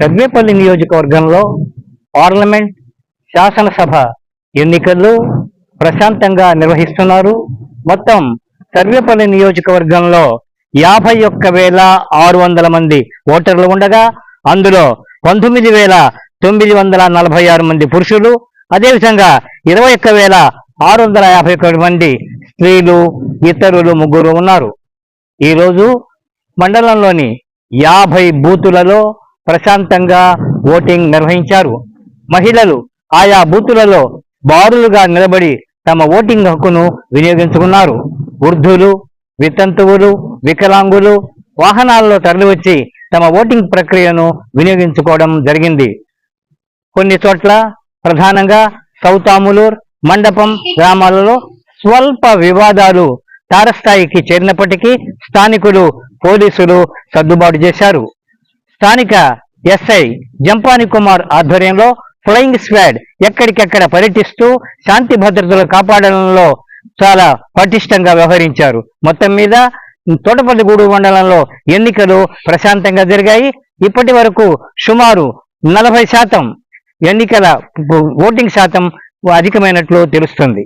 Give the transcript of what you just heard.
సర్వేపల్లి నియోజకవర్గంలో పార్లమెంట్ శాసనసభ ఎన్నికలు ప్రశాంతంగా నిర్వహిస్తున్నారు. మొత్తం సర్వేపల్లి నియోజకవర్గంలో యాభై ఒక్క వేల ఆరు వందల మంది ఓటర్లు ఉండగా అందులో పంతొమ్మిది వేల తొమ్మిది వందల నలభై ఆరు మంది పురుషులు అదేవిధంగా ఇరవై ఒక్క వేల ఆరు వందల యాభై ఒకటి మంది స్త్రీలు ఇతరులు ముగ్గురు ఉన్నారు. ఈరోజు మండలంలోని యాభై బూతులలో ప్రశాంతంగా ఓటింగ్ నిర్వహించారు. మహిళలు ఆయా బూతులలో బారులుగా నిలబడి తమ ఓటింగ్ హక్కును వినియోగించుకున్నారు. వృద్ధులు వితంతువులు వికలాంగులు వాహనాల్లో తరలివచ్చి తమ ఓటింగ్ ప్రక్రియను వినియోగించుకోవడం జరిగింది. కొన్ని చోట్ల ప్రధానంగా సౌతాములూర్ మండపం గ్రామాలలో స్వల్ప వివాదాలు తారస్థాయికి చేరినప్పటికీ స్థానికులు పోలీసులు సర్దుబాటు చేశారు. స్థానిక ఎస్ఐ జంపాని కుమార్ ఆధ్వర్యంలో ఫ్లయింగ్ స్క్వాడ్ ఎక్కడికెక్కడ పర్యటిస్తూ శాంతి భద్రతలు కాపాడడంలో చాలా పటిష్టంగా వ్యవహరించారు. మొత్తం మీద తోటపల్లిగూడు మండలంలో ఎన్నికలు ప్రశాంతంగా జరిగాయి. ఇప్పటి వరకు సుమారు నలభై శాతం ఎన్నికల ఓటింగ్ శాతం అధికమైనట్లు తెలుస్తుంది.